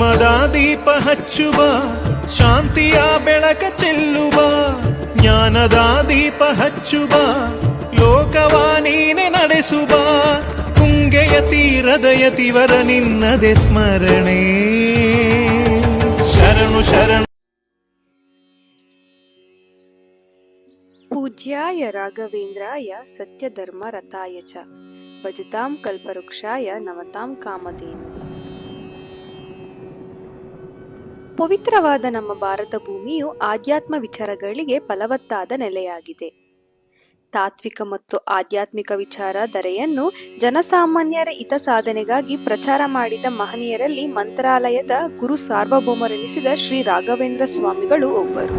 ಧರ್ಮದ ದೀಪ ಹಚ್ಚುವ, ಶಾಂತಿಯ ಬೆಳಕ ಚೆಲ್ಲುವ, ಜ್ಞಾನದ ದೀಪ ಹಚ್ಚುವ ಲೋಕವ ನೀನೆ ನಡೆಸುವ, ಕುಂಗೆಯ ತೀರದಯ ತಿವರ ನಿನ್ನದೆ ಸ್ಮರಣೆ. ಶರಣು ಶರಣು. ಪೂಜ್ಯಾಯ ರಾಘವೇಂದ್ರಾಯ ಸತ್ಯಧರ್ಮ ರಥಾಯ ಚ. ಭಜತಾಂ ಕಲ್ಪವೃಕ್ಷಾಯ ನವತಾಂ ಕಾಮಧೇನು. ಪವಿತ್ರವಾದ ನಮ್ಮ ಭಾರತ ಭೂಮಿಯು ಆಧ್ಯಾತ್ಮ ವಿಚಾರಗಳಿಗೆ ಫಲವತ್ತಾದ ನೆಲೆಯಾಗಿದೆ. ತಾತ್ವಿಕ ಮತ್ತು ಆಧ್ಯಾತ್ಮಿಕ ವಿಚಾರ ಧರೆಯನ್ನು ಜನಸಾಮಾನ್ಯರ ಹಿತ ಸಾಧನೆಗಾಗಿ ಪ್ರಚಾರ ಮಾಡಿದ ಮಹನೀಯರಲ್ಲಿ ಮಂತ್ರಾಲಯದ ಗುರು ಸಾರ್ವಭೌಮರೆನಿಸಿದ ಶ್ರೀ ರಾಘವೇಂದ್ರ ಸ್ವಾಮಿಗಳು ಒಬ್ಬರು.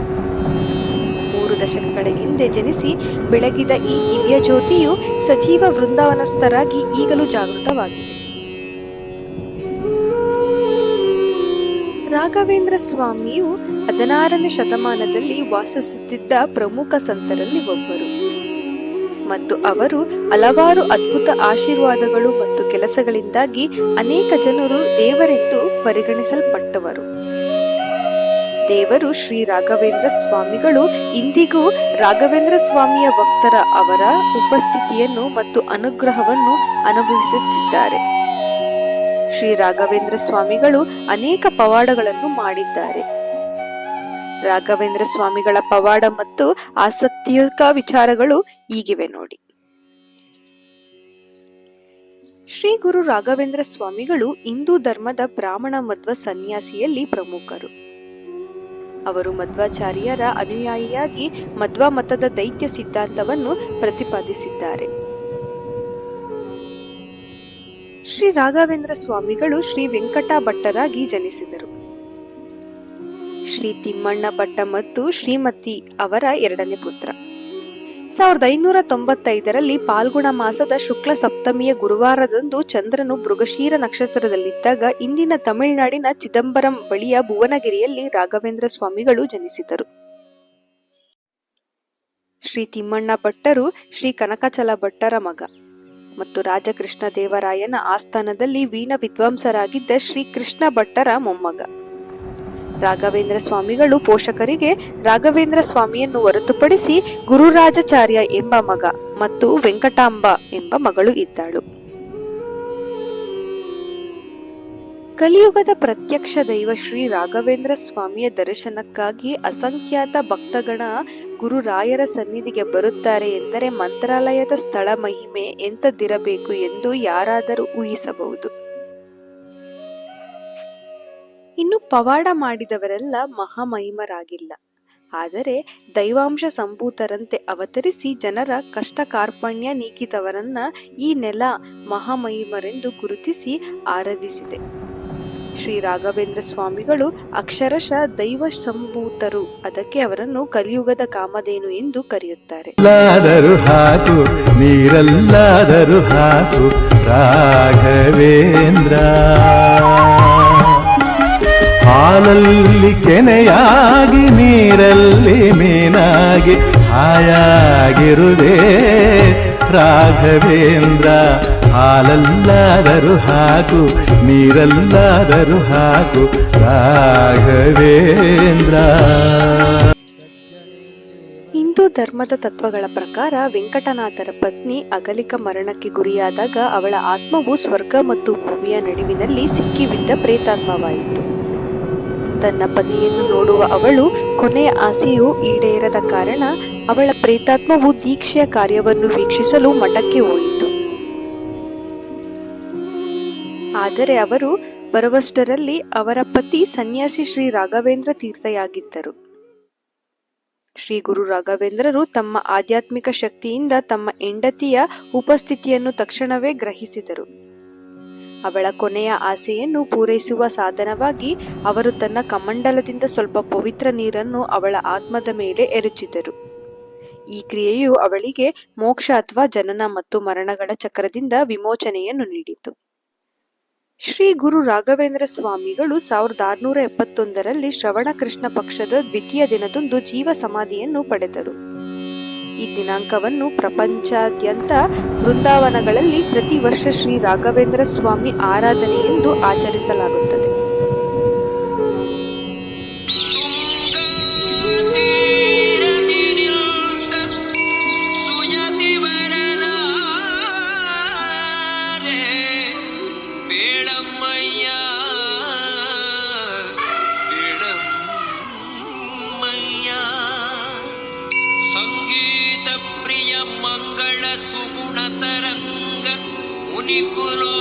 ಮೂರು ದಶಕಗಳ ಹಿಂದೆ ಜನಿಸಿ ಬೆಳಗಿದ ಈ ದಿವ್ಯ ಜ್ಯೋತಿಯು ಸಚಿವ ವೃಂದಾವನಸ್ಥರಾಗಿ ಈಗಲೂ ಜಾಗೃತವಾಗಿದೆ. ರಾಘವೇಂದ್ರ ಸ್ವಾಮಿಯು ಹದಿನಾರನೇ ಶತಮಾನದಲ್ಲಿ ವಾಸಿಸುತ್ತಿದ್ದ ಪ್ರಮುಖ ಸಂತರಲ್ಲಿ ಒಬ್ಬರು. ಮತ್ತು ಅವರು ಹಲವಾರು ಅದ್ಭುತ ಆಶೀರ್ವಾದಗಳು ಮತ್ತು ಕೆಲಸಗಳಿಂದಾಗಿ ಅನೇಕ ಜನರು ದೇವರೆಂದು ಪರಿಗಣಿಸಲ್ಪಟ್ಟವರು. ದೇವರು ಶ್ರೀ ರಾಘವೇಂದ್ರ ಸ್ವಾಮಿಗಳು, ಇಂದಿಗೂ ರಾಘವೇಂದ್ರ ಸ್ವಾಮಿಯ ಭಕ್ತರ ಅವರ ಉಪಸ್ಥಿತಿಯನ್ನು ಮತ್ತು ಅನುಗ್ರಹವನ್ನು ಅನುಭವಿಸುತ್ತಿದ್ದಾರೆ. ಶ್ರೀ ರಾಘವೇಂದ್ರ ಸ್ವಾಮಿಗಳು ಅನೇಕ ಪವಾಡಗಳನ್ನು ಮಾಡಿದ್ದಾರೆ. ರಾಘವೇಂದ್ರ ಸ್ವಾಮಿಗಳ ಪವಾಡ ಮತ್ತು ಆಸಕ್ತಿಯುತ ವಿಚಾರಗಳು ಈಗಿವೆ ನೋಡಿ. ಶ್ರೀ ಗುರು ರಾಘವೇಂದ್ರ ಸ್ವಾಮಿಗಳು ಹಿಂದೂ ಧರ್ಮದ ಬ್ರಾಹ್ಮಣ ಮಧ್ವ ಸನ್ಯಾಸಿಯಲ್ಲಿ ಪ್ರಮುಖರು. ಅವರು ಮಧ್ವಾಚಾರ್ಯರ ಅನುಯಾಯಿಯಾಗಿ ಮಧ್ವ ಮತದ ದೈತ್ಯ ಸಿದ್ಧಾಂತವನ್ನು ಪ್ರತಿಪಾದಿಸಿದ್ದಾರೆ. ಶ್ರೀ ರಾಘವೇಂದ್ರ ಸ್ವಾಮಿಗಳು ಶ್ರೀ ವೆಂಕಟ ಭಟ್ಟರಾಗಿ ಜನಿಸಿದರು. ಶ್ರೀ ತಿಮ್ಮಣ್ಣ ಭಟ್ಟ ಮತ್ತು ಶ್ರೀಮತಿ ಅವರ ಎರಡನೇ ಪುತ್ರ. ಸಾವಿರದ ಐನೂರ ತೊಂಬತ್ತೈದರಲ್ಲಿ ಪಾಲ್ಗುಣ ಮಾಸದ ಶುಕ್ಲ ಸಪ್ತಮಿಯ ಗುರುವಾರದಂದು ಚಂದ್ರನು ಮೃಗಶೀರ ನಕ್ಷತ್ರದಲ್ಲಿದ್ದಾಗ ಇಂದಿನ ತಮಿಳುನಾಡಿನ ಚಿದಂಬರಂ ಬಳಿಯ ಭುವನಗಿರಿಯಲ್ಲಿ ರಾಘವೇಂದ್ರ ಸ್ವಾಮಿಗಳು ಜನಿಸಿದರು. ಶ್ರೀ ತಿಮ್ಮಣ್ಣ ಭಟ್ಟರು ಶ್ರೀ ಕನಕಚಲ ಭಟ್ಟರ ಮಗ. ಮತ್ತು ರಾಜಕೃಷ್ಣ ದೇವರಾಯನ ಆಸ್ಥಾನದಲ್ಲಿ ವೀಣ ವಿದ್ವಾಂಸರಾಗಿದ್ದ ಶ್ರೀ ಕೃಷ್ಣ ಭಟ್ಟರ ಮೊಮ್ಮಗ. ರಾಘವೇಂದ್ರ ಸ್ವಾಮಿಗಳು ಪೋಷಕರಿಗೆ ರಾಘವೇಂದ್ರ ಸ್ವಾಮಿಯನ್ನು ಹೊರತುಪಡಿಸಿ ಗುರುರಾಜಾಚಾರ್ಯ ಎಂಬ ಮಗ ಮತ್ತು ವೆಂಕಟಾಂಬ ಎಂಬ ಮಗಳು ಇದ್ದಾಳು. ಕಲಿಯುಗದ ಪ್ರತ್ಯಕ್ಷ ದೈವ ಶ್ರೀ ರಾಘವೇಂದ್ರ ಸ್ವಾಮಿಯ ದರ್ಶನಕ್ಕಾಗಿ ಅಸಂಖ್ಯಾತ ಭಕ್ತಗಣ ಗುರುರಾಯರ ಸನ್ನಿಧಿಗೆ ಬರುತ್ತಾರೆ ಎಂದರೆ ಮಂತ್ರಾಲಯದ ಸ್ಥಳ ಮಹಿಮೆ ಎಂತದಿರಬೇಕು ಎಂದು ಯಾರಾದರೂ ಊಹಿಸಬಹುದು. ಇನ್ನು ಪವಾಡ ಮಾಡಿದವರೆಲ್ಲ ಮಹಾಮಹಿಮರಾಗಿಲ್ಲ. ಆದರೆ ದೈವಾಂಶ ಸಂಭೂತರಂತೆ ಅವತರಿಸಿ ಜನರ ಕಷ್ಟ ಕಾರ್ಪಣ್ಯ ನೀಗಿದವರನ್ನ ಈ ನೆಲ ಮಹಾಮಹಿಮರೆಂದು ಗುರುತಿಸಿ ಆರಾಧಿಸಿದೆ. ಶ್ರೀ ರಾಘವೇಂದ್ರ ಸ್ವಾಮಿಗಳು ಅಕ್ಷರಶಃ ದೈವ ಸಂಭೂತರು. ಅದಕ್ಕೆ ಅವರನ್ನು ಕಲಿಯುಗದ ಕಾಮಧೇನು ಎಂದು ಕರೆಯುತ್ತಾರೆ. ಹಾಕು, ನೀರಲ್ಲಾದರೂ ಹಾಕು, ರಾಘವೇಂದ್ರ. ಹಾಲಲ್ಲಿ ಕೆನೆಯಾಗಿ, ನೀರಲ್ಲಿ ಮೀನಾಗಿ ಹಾಯಾಗಿರುವೆ ರಾಘವೇಂದ್ರ. ಹಾಲಲ್ಲಾದರೂ ಹಾಕು, ನೀರಲ್ಲಾದರೂ ಹಾಕು, ರಾಘವೇಂದ್ರ. ಹಿಂದೂ ಧರ್ಮದ ತತ್ವಗಳ ಪ್ರಕಾರ ವೆಂಕಟನಾಥರ ಪತ್ನಿ ಅಗಲಿಕ ಮರಣಕ್ಕೆ ಗುರಿಯಾದಾಗ ಅವಳ ಆತ್ಮವು ಸ್ವರ್ಗ ಮತ್ತು ಭೂಮಿಯ ನಡುವಿನಲ್ಲಿ ಸಿಕ್ಕಿಬಿದ್ದ ಪ್ರೇತಾತ್ಮವಾಯಿತು. ತನ್ನ ಪತಿಯನ್ನು ನೋಡುವ ಅವಳು ಕೊನೆಯ ಆಸೆಯು ಈಡೇರದ ಕಾರಣ ಅವಳ ಪ್ರೇತಾತ್ಮವು ದೀಕ್ಷೆಯ ಕಾರ್ಯವನ್ನು ವೀಕ್ಷಿಸಲು ಮಠಕ್ಕೆ ಹೋಯಿತು. ಆದರೆ ಅವರು ಬರುವಷ್ಟರಲ್ಲಿ ಅವರ ಪತಿ ಸನ್ಯಾಸಿ ಶ್ರೀ ರಾಘವೇಂದ್ರ ತೀರ್ಥಯಾಗಿದ್ದರು. ಶ್ರೀ ಗುರು ರಾಘವೇಂದ್ರರು ತಮ್ಮ ಆಧ್ಯಾತ್ಮಿಕ ಶಕ್ತಿಯಿಂದ ತಮ್ಮ ಹೆಂಡತಿಯ ಉಪಸ್ಥಿತಿಯನ್ನು ತಕ್ಷಣವೇ ಗ್ರಹಿಸಿದರು. ಅವಳ ಕೊನೆಯ ಆಸೆಯನ್ನು ಪೂರೈಸುವ ಸಾಧನವಾಗಿ ಅವರು ತನ್ನ ಕಮಂಡಲದಿಂದ ಸ್ವಲ್ಪ ಪವಿತ್ರ ನೀರನ್ನು ಅವಳ ಆತ್ಮದ ಮೇಲೆ ಎರಚಿದರು. ಈ ಕ್ರಿಯೆಯು ಅವಳಿಗೆ ಮೋಕ್ಷ ಅಥವಾ ಜನನ ಮತ್ತು ಮರಣಗಳ ಚಕ್ರದಿಂದ ವಿಮೋಚನೆಯನ್ನು ನೀಡಿತು. ಶ್ರೀ ಗುರು ರಾಘವೇಂದ್ರ ಸ್ವಾಮಿಗಳು ಸಾವಿರದ ಆರುನೂರ ಎಪ್ಪತ್ತೊಂದರಲ್ಲಿ ಶ್ರವಣ ಕೃಷ್ಣ ಪಕ್ಷದ ದ್ವಿತೀಯ ದಿನದಂದು ಜೀವ ಸಮಾಧಿಯನ್ನು ಪಡೆದರು. ಈ ದಿನಾಂಕವನ್ನು ಪ್ರಪಂಚಾದ್ಯಂತ ಬೃಂದಾವನಗಳಲ್ಲಿ ಪ್ರತಿ ವರ್ಷ ಶ್ರೀ ರಾಘವೇಂದ್ರ ಸ್ವಾಮಿ ಆರಾಧನೆ ಎಂದು ಆಚರಿಸಲಾಗುತ್ತದೆ. Nicolò.